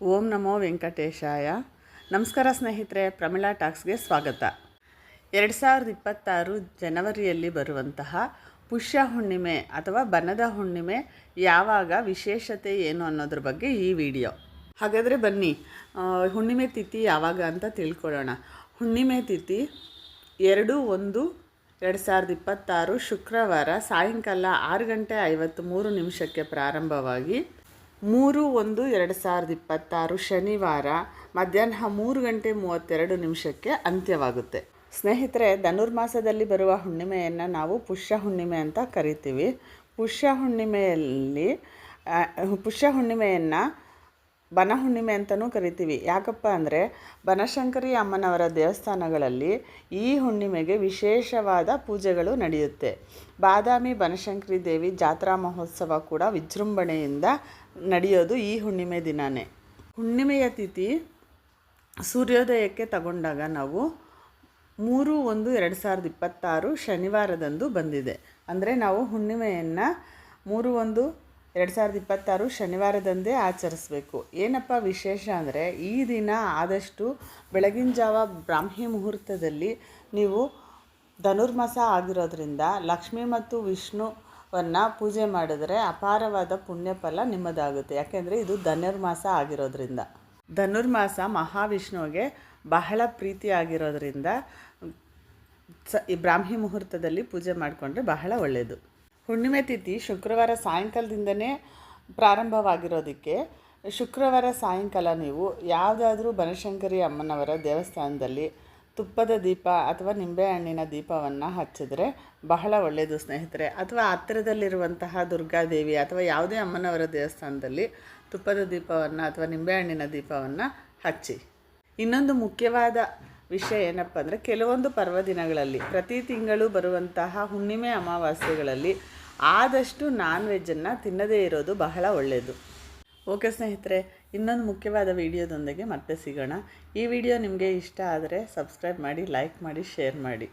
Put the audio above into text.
ಓಂ ನಮೋ ವೆಂಕಟೇಶಾಯ. ನಮಸ್ಕಾರ ಸ್ನೇಹಿತರೆ, ಪ್ರಮಿಳಾ ಟಾಕ್ಸ್ಗೆ ಸ್ವಾಗತ. ಎರಡು ಸಾವಿರದ ಇಪ್ಪತ್ತಾರು ಜನವರಿಯಲ್ಲಿ ಬರುವಂತಹ ಪುಷ್ಯ ಹುಣ್ಣಿಮೆ ಅಥವಾ ಬನದ ಹುಣ್ಣಿಮೆ ಯಾವಾಗ ವಿಶೇಷತೆ ಏನು ಅನ್ನೋದ್ರ ಬಗ್ಗೆ ಈ ವಿಡಿಯೋ. ಹಾಗಾದರೆ ಬನ್ನಿ ಹುಣ್ಣಿಮೆ ತಿಥಿ ಯಾವಾಗ ಅಂತ ತಿಳ್ಕೊಳ್ಳೋಣ. ಹುಣ್ಣಿಮೆ ತಿಥಿ ಎರಡು ಒಂದು ಎರಡು ಸಾವಿರದ ಇಪ್ಪತ್ತಾರು ಶುಕ್ರವಾರ ಸಾಯಂಕಾಲ ಆರು ಗಂಟೆ ಐವತ್ತು ಮೂರು ನಿಮಿಷಕ್ಕೆ ಪ್ರಾರಂಭವಾಗಿ ಮೂರು ಒಂದು ಎರಡು ಸಾವಿರದ ಇಪ್ಪತ್ತಾರು ಶನಿವಾರ ಮಧ್ಯಾಹ್ನ ಮೂರು ಗಂಟೆ ಮೂವತ್ತೆರಡು ನಿಮಿಷಕ್ಕೆ ಅಂತ್ಯವಾಗುತ್ತೆ. ಸ್ನೇಹಿತರೆ ಧನುರ್ಮಾಸದಲ್ಲಿ ಬರುವ ಹುಣ್ಣಿಮೆಯನ್ನು ನಾವು ಪುಷ್ಯ ಹುಣ್ಣಿಮೆ ಅಂತ ಕರಿತೀವಿ. ಪುಷ್ಯ ಹುಣ್ಣಿಮೆಯಲ್ಲಿ ಪುಷ್ಯ ಹುಣ್ಣಿಮೆಯನ್ನು ಬನ ಹುಣ್ಣಿಮೆ ಅಂತಲೂ ಕರಿತೀವಿ. ಯಾಕಪ್ಪ ಅಂದರೆ ಬನಶಂಕರಿ ಅಮ್ಮನವರ ದೇವಸ್ಥಾನಗಳಲ್ಲಿ ಈ ಹುಣ್ಣಿಮೆಗೆ ವಿಶೇಷವಾದ ಪೂಜೆಗಳು ನಡೆಯುತ್ತೆ. ಬಾದಾಮಿ ಬನಶಂಕರಿ ದೇವಿ ಜಾತ್ರಾ ಮಹೋತ್ಸವ ಕೂಡ ವಿಜೃಂಭಣೆಯಿಂದ ನಡೆಯೋದು ಈ ಹುಣ್ಣಿಮೆ ದಿನವೇ ಹುಣ್ಣಿಮೆಯ ತಿಥಿ ಸೂರ್ಯೋದಯಕ್ಕೆ ತಗೊಂಡಾಗ ನಾವು ಮೂರು ಒಂದು ಎರಡು ಸಾವಿರದ ಇಪ್ಪತ್ತಾರು ಶನಿವಾರದಂದು ಬಂದಿದೆ. ಅಂದರೆ ನಾವು ಹುಣ್ಣಿಮೆಯನ್ನು ಮೂರು ಒಂದು ಎರಡು ಸಾವಿರದ ಇಪ್ಪತ್ತಾರು ಶನಿವಾರದಂದೇ ಆಚರಿಸಬೇಕು. ಏನಪ್ಪ ವಿಶೇಷ ಅಂದರೆ ಈ ದಿನ ಆದಷ್ಟು ಬೆಳಗಿನ ಜಾವ ಬ್ರಾಹ್ಮಿ ಮುಹೂರ್ತದಲ್ಲಿ ನೀವು ಧನುರ್ಮಾಸ ಆಗಿರೋದ್ರಿಂದ ಲಕ್ಷ್ಮಿ ಮತ್ತು ವಿಷ್ಣುವನ್ನು ಪೂಜೆ ಮಾಡಿದರೆ ಅಪಾರವಾದ ಪುಣ್ಯ ಫಲ ನಿಮ್ಮದಾಗುತ್ತೆ. ಯಾಕೆಂದರೆ ಇದು ಧನುರ್ಮಾಸ ಆಗಿರೋದ್ರಿಂದ. ಧನುರ್ಮಾಸ ಮಹಾವಿಷ್ಣುವಿಗೆ ಬಹಳ ಪ್ರೀತಿಯಾಗಿರೋದ್ರಿಂದ ಸ ಈ ಬ್ರಾಹ್ಮಿ ಮುಹೂರ್ತದಲ್ಲಿ ಪೂಜೆ ಮಾಡಿಕೊಂಡ್ರೆ ಬಹಳ ಒಳ್ಳೆಯದು ಹುಣ್ಣಿಮೆ ತಿಥಿ ಶುಕ್ರವಾರ ಸಾಯಂಕಾಲದಿಂದನೇ ಪ್ರಾರಂಭವಾಗಿರೋದಕ್ಕೆ. ಶುಕ್ರವಾರ ಸಾಯಂಕಾಲ ನೀವು ಯಾವುದಾದ್ರೂ ಬನಶಂಕರಿ ಅಮ್ಮನವರ ದೇವಸ್ಥಾನದಲ್ಲಿ ತುಪ್ಪದ ದೀಪ ಅಥವಾ ನಿಂಬೆಹಣ್ಣಿನ ದೀಪವನ್ನು ಹಚ್ಚಿದ್ರೆ ಬಹಳ ಒಳ್ಳೆಯದು ಸ್ನೇಹಿತರೆ. ಅಥವಾ ಹತ್ತಿರದಲ್ಲಿರುವಂತಹ ದುರ್ಗಾದೇವಿ ಅಥವಾ ಯಾವುದೇ ಅಮ್ಮನವರ ದೇವಸ್ಥಾನದಲ್ಲಿ ತುಪ್ಪದ ದೀಪವನ್ನು ಅಥವಾ ನಿಂಬೆಹಣ್ಣಿನ ದೀಪವನ್ನು ಹಚ್ಚಿ. ಇನ್ನೊಂದು ಮುಖ್ಯವಾದ ವಿಷಯ ಏನಪ್ಪ ಅಂದರೆ ಕೆಲವೊಂದು ಪರ್ವ ದಿನಗಳಲ್ಲಿ ಪ್ರತಿ ತಿಂಗಳು ಬರುವಂತಹ ಹುಣ್ಣಿಮೆ ಅಮಾವಾಸ್ಯೆಗಳಲ್ಲಿ ಆದಷ್ಟು ನಾನ್ ವೆಜ್ಜನ್ನು ತಿನ್ನದೇ ಇರೋದು ಬಹಳ ಒಳ್ಳೆಯದು ಓಕೆ ಸ್ನೇಹಿತರೆ, ಇನ್ನೊಂದು ಮುಖ್ಯವಾದ ವಿಡಿಯೋದೊಂದಿಗೆ ಮತ್ತೆ ಸಿಗೋಣ. ಈ ವಿಡಿಯೋ ನಿಮಗೆ ಇಷ್ಟ ಆದರೆ ಸಬ್ಸ್ಕ್ರೈಬ್ ಮಾಡಿ ಲೈಕ್ ಮಾಡಿ ಶೇರ್ ಮಾಡಿ.